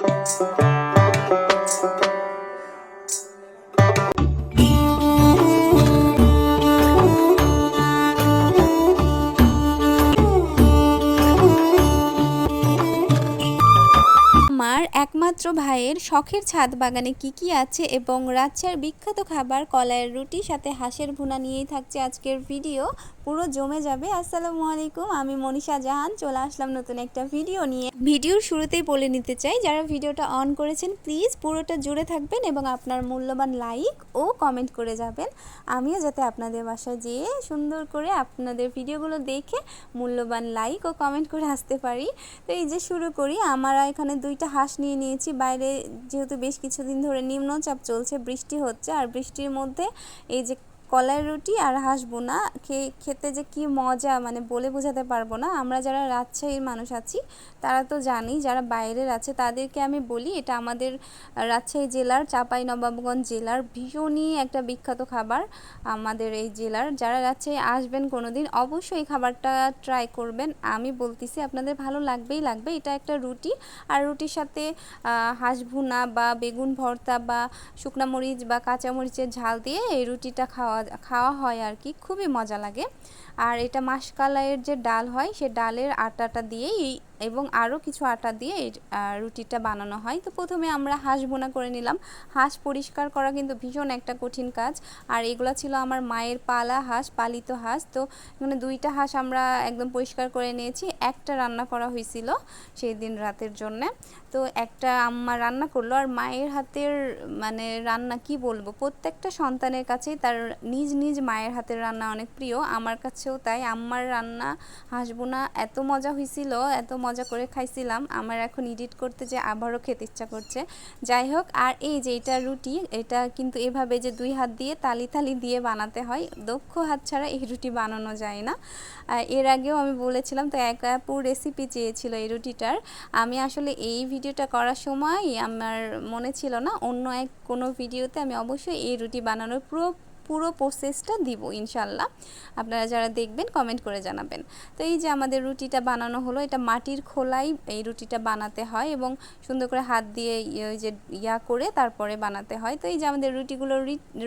আমার একমাত্র ভাইয়ের শখের ছাদ বাগানে কি কি আছে এবং রাজশাহীর বিখ্যাত খাবার কলায়ের রুটি সাথে হাঁসের ভুনা নিয়েই থাকছে আজকের ভিডিও। পুরো জমে যাবে। আসসালামু আলাইকুম, আমি মনীষা জাহান। চলে আসলাম নতুন একটা ভিডিও নিয়ে। ভিডিওর শুরুতেই বলে নিতে চাই, যারা ভিডিওটা অন করেছেন প্লিজ পুরোটা জুড়ে থাকবেন এবং আপনার মূল্যবান লাইক ও কমেন্ট করে যাবেন। আমিও যাতে আপনাদের বাসায় যেয়ে সুন্দর করে আপনাদের ভিডিওগুলো দেখে মূল্যবান লাইক ও কমেন্ট করে আসতে পারি। তো এই যে শুরু করি, আমরা এখানে দুইটা হাঁস নিয়ে নিয়েছি। বাইরে যেহেতু বেশ কিছুদিন ধরে নিম্নচাপ চলছে, বৃষ্টি হচ্ছে, আর বৃষ্টির মধ্যে এই যে কলাই রুটি আর হাঁস বোনা খেতে যে কি মজা মানে বলে বোঝাতে পারব না। আমরা যারা রাজশাহীর মানুষ আছি, তারা তো জানি, যারা বাইরের আছে, তাদেরকে আমি বলি, এটা আমাদের রাজশাহী জেলার, চাপাই নবাবগঞ্জ জেলার ভীষণই একটা বিখ্যাত খাবার আমাদের এই জেলার। যারা রাজশাহী আসবেন কোনো দিন অবশ্যই এই খাবারটা ট্রাই করবেন। আমি বলতেছি, আপনাদের ভালো লাগবেই লাগবে। এটা একটা রুটি, আর রুটির সাথে হাঁস ভুনা বা বেগুন ভর্তা বা শুকনা মরিচ বা কাঁচা মরিচের ঝাল দিয়ে এই রুটিটা খাওয়া খাওয়া খাওয়া হয় আর কি, খুবই মজা লাগে। আর এটা মাসকালাইয়ের যে ডাল হয়, সে ডালের আটাটা দিয়েই এবং আরও কিছু আটা দিয়ে রুটিটা বানানো হয়। তো প্রথমে আমরা হাঁস বোনা করে নিলাম। হাঁস পরিষ্কার করা কিন্তু ভীষণ একটা কঠিন কাজ। আর এগুলো ছিল আমার মায়ের পালা হাঁস, পালিত হাঁস। তো মানে দুইটা হাঁস আমরা একদম পরিষ্কার করে নিয়েছি। একটা রান্না করা হয়েছিল সেই দিন রাতের জন্যে। তো একটা আম্মা রান্না করল। আর মায়ের হাতের মানে রান্না কি বলব? প্রত্যেকটা সন্তানের কাছেই তার নিজ নিজ মায়ের হাতের রান্না অনেক প্রিয়। আমার কাছেও তাই। আম্মার রান্না হাসবো না এত মজা হয়েছিল, এত মজা করে খাইছিলাম। আমার এখন এডিট করতে যে আবারও খেতে ইচ্ছা করছে। যাই হোক, আর এই যে এটা রুটি, এটা কিন্তু এভাবে যে দুই হাত দিয়ে তালি তালি দিয়ে বানাতে হয়, দক্ষ হাত ছাড়া এই রুটি বানানো যায় না। এর আগেও আমি বলেছিলাম, তো এক আপু রেসিপি চেয়েছিল এই রুটিটার। আমি আসলে এই ভিডিওটা করার সময় আমার মনে ছিল না, অন্য এক কোনো ভিডিওতে আমি অবশ্যই এই রুটি বানানোর পুরো পুরো প্রসেসটা দিব ইনশাল্লাহ আপনারা যারা দেখবেন কমেন্ট করে জানাবেন। তো এই যে আমাদের রুটিটা বানানো হলো, এটা মাটির খোলাই এই রুটিটা বানাতে হয় এবং সুন্দর করে হাত দিয়ে ওই যে ইয়া করে তারপরে বানাতে হয়। তো এই যে আমাদের রুটিগুলো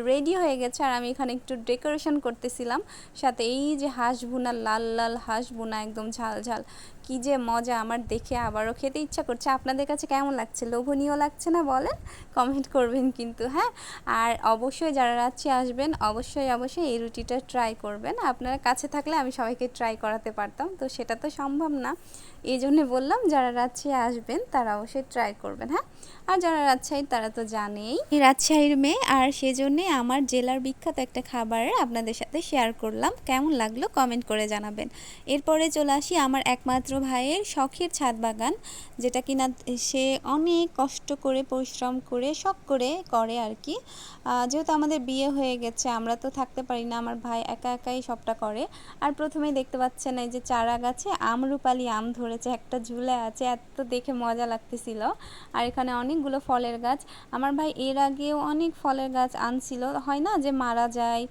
রেডি হয়ে গেছে আর আমি এখানে একটু ডেকোরেশন করতেছিলাম। সাথে এই যে হাঁস ভুনা, লাল লাল হাঁস ভুনা একদম ঝাল ঝাল। কি যে মজা, আমার দেখে আবারও খেতে ইচ্ছা করছে। আপনাদের কাছে কেমন লাগছে? লোভনীয় লাগছে না বলেন? কমেন্ট করবেন কিন্তু হ্যাঁ? আর অবশ্যই যারা রাত্রি আসবেন, অবশ্যই অবশ্যই এই রুটিটা ট্রাই করবেন। আপনারা কাছে থাকলে আমি সবাইকে ট্রাই করাতে পারতাম, তো সেটা তো সম্ভব না। এই জন্য বললাম, যারা রাজশাহী আসবেন, তারা অবশ্যই ট্রাই করবেন হ্যাঁ? আর যারা রাজশাহী তারা তো জানেই। রাজশাহীর মেয়ে, আর সেজন্যে আমার জেলার বিখ্যাত একটা খাবার আপনাদের সাথে শেয়ার করলাম। কেমন লাগল? কমেন্ট করে জানাবেন। এরপরে চলে আসি আমার একমাত্র ভাইয়ের শখের ছাদ বাগান, যেটা কিনা সে অনেক কষ্ট করে, পরিশ্রম করে, শখ করে করে আর কি। যেহেতু আমাদের বিয়ে হয়ে গেছে, আমরা তো থাকতে পারি না, আমার ভাই একা একাই সবটা করে। আর প্রথমেই দেখতে পাচ্ছেন এই যে চারা গাছে আমরুপালি আম ধরেছে, একটা ঝুলে আছে, এত দেখে মজা লাগতেছিল। আর এখানে অনেকগুলো ফলের গাছ। আমার ভাই এর আগেও অনেক ফলের গাছ আনছিল। হয় না যে মারা যায়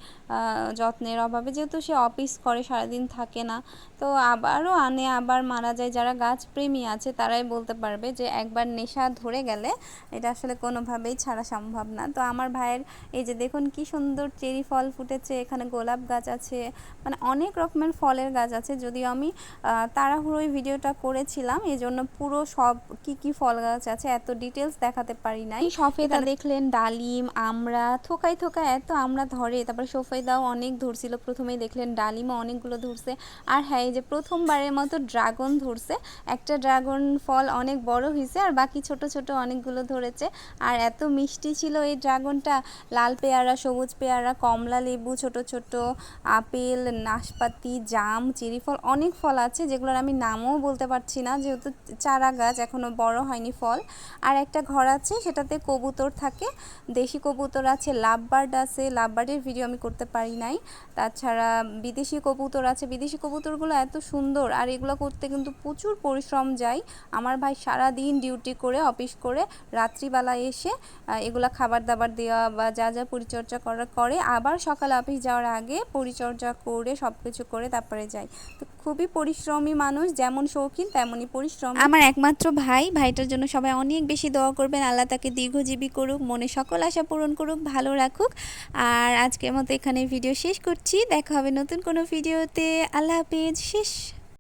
যত্নের অভাবে, যেহেতু সে অফিস করে, সারাদিন থাকে না। তো আবারও আনে, আবার মারা যায় যারা গাছ প্রেমী আছে তারাই বলতে পারবে যে একবার নেশা ধরে গেলে এটা আসলে কোনোভাবেই ছাড়া সম্ভব না। তো আমার ভাইয়ের এই যে দেখুন কি সুন্দর চেরি ফল ফুটেছে এখানে গোলাপ গাছ আছে মানে অনেক রকমের ফলের গাছ আছে। যদিও আমি তাড়াহুড়োই ভিডিওটা করেছিলাম এই জন্য পুরো সব কি কি ফল গাছ আছে এত ডিটেলস দেখাতে পারি নাই। সফেদা দেখলেন ডালিম আমরা থোকায় থোকায় এত আমরা ধরে তারপরে সফেদাও অনেক ধরছিল প্রথমেই দেখলেন ডালিমও অনেকগুলো ধরছে। আর হ্যাঁ এই যে প্রথমবারের মতো ড্রাগন ধরছে। একটা ড্রাগন ফল অনেক বড় হয়েছে আর বাকি ছোট ছোট অনেকগুলো ধরেছে। আর এত মিষ্টি ছিল এই ড্রাগনটা। লাল পেয়ারা, সবুজ পেয়ারা, কমলা লেবু, ছোট ছোট আপেল, নাশপাতি, জাম, চেরি ফল অনেক ফল আছে যেগুলোর আমি নামও বলতে পারছি না। যেহেতু চারা গাছ এখনও বড় হয়নি ফল। আর একটা ঘর আছে, সেটাতে কবুতর থাকে। দেশি কবুতর আছে, লাভবার্ড আছে। লাভবার্ডের ভিডিও আমি করতে পারি নাই। তাছাড়া বিদেশি কবুতর আছে। বিদেশি কবুতরগুলো এত সুন্দর আর এগুলো করতে কিন্তু প্রচুর পরিশ্রম যায় আমার ভাই সারা দিন ডিউটি করে অফিস করে রাত্রিবেলা এসে এগুলা খাবার দাবার দেওয়া বা যা যা পরিচর্যা করা করে, আবার সকালে অফিস যাওয়ার আগে পরিচর্যা করে সব কিছু করে তারপরে যায় তো খুবই পরিশ্রমী মানুষ, যেমন শৌখিন তেমনই পরিশ্রম। আমার একমাত্র ভাই, ভাইটার জন্য সবাই অনেক বেশি দোয়া করবেন, আল্লাহ তাকে দীর্ঘজীবী করুক, মনে সকল আশা পূরণ করুক, ভালো রাখুক। আর আজকের মতো এখানে ভিডিও শেষ করছি, দেখা হবে নতুন কোনো ভিডিওতে আল্লাহ হাফেজ, শেষ।